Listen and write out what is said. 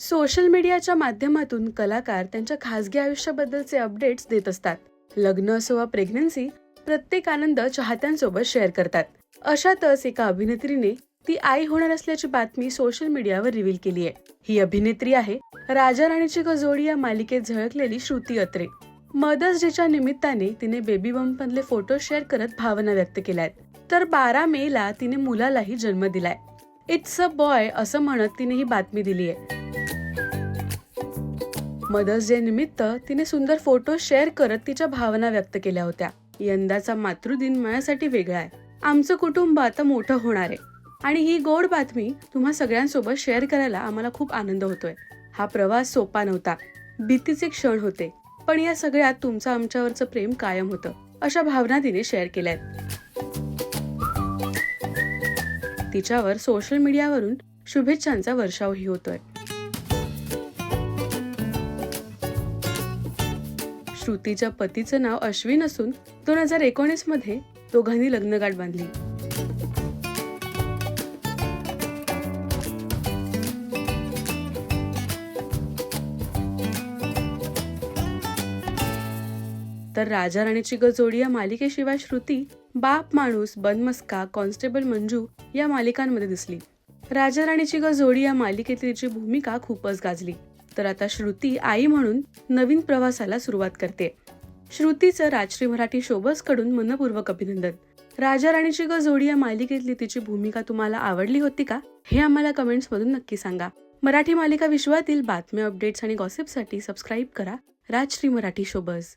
Social मीडियाच्या माध्यमातून कलाकार त्यांच्या खासगी आयुष्याबद्दलचे अपडेट्स देत असतात. लग्न असो वा प्रेग्नन्सी प्रत्येक आनंद चाहत्यांसोबत शेअर करतात. अशातच एका अभिनेत्रीने ती आई होणार असल्याची बातमी सोशल मीडियावर रिव्हील केली आहे ही अभिनेत्री आहे राजा राणीची गजोडी या मालिकेत झळकलेली श्रुती अत्रे. मदर्स डेच्या निमित्ताने तिने बेबी बंप मधले फोटो शेअर करत भावना व्यक्त केल्या आहेत तर बारा मे ला तिने मुलालाही जन्म दिलाय. इट्स अ बॉय असं म्हणत तिने ही बातमी दिली आहे मदर्स डे निमित्त तिने सुंदर फोटो शेअर करत तिच्या भावना व्यक्त केल्या होत्या. यंदाचा मातृदिन माझ्यासाठी वेगळा आहे. आमचं कुटुंब आता मोठं होणार आहे. आणि ही गोड बातमी तुम्हा सगळ्यांसोबत शेअर करायला आम्हाला खूप आनंद होतोय. हा प्रवास सोपा नव्हता. भीतीचे क्षण होते. पण या सगळ्यात तुमचं आमच्यावरचं प्रेम कायम होतं अशा भावना तिने शेअर केल्या तिच्यावर सोशल मीडियावरून शुभेच्छांचा वर्षावही होतोय. श्रुतीच्या पतीचं नाव अश्विन असून दोन हजार एकोणीसमध्ये दोघांनी लग्नगाठ बांधली. तर राजा राणीची गजोडी या मालिकेशिवाय श्रुती बाप माणूस बनमस्का कॉन्स्टेबल मंजू या मालिकांमध्ये दिसली. राजा राणीची गजोडी या मालिकेत तिची भूमिका खूपच गाजली. तर आता श्रुती आई म्हणून नवीन प्रवासाला सुरुवात करते. श्रुतीचं राजश्री मराठी शोबसकडून मनपूर्वक अभिनंदन. राजा राणीची गजोडी या मालिकेतली तिची भूमिका तुम्हाला आवडली होती का? हे आम्हाला कमेंट्स मधून नक्की सांगा. मराठी मालिका विश्वातील बातम्या अपडेट्स आणि गॉसिपसाठी सबस्क्राईब करा. राजश्री मराठी शोबस.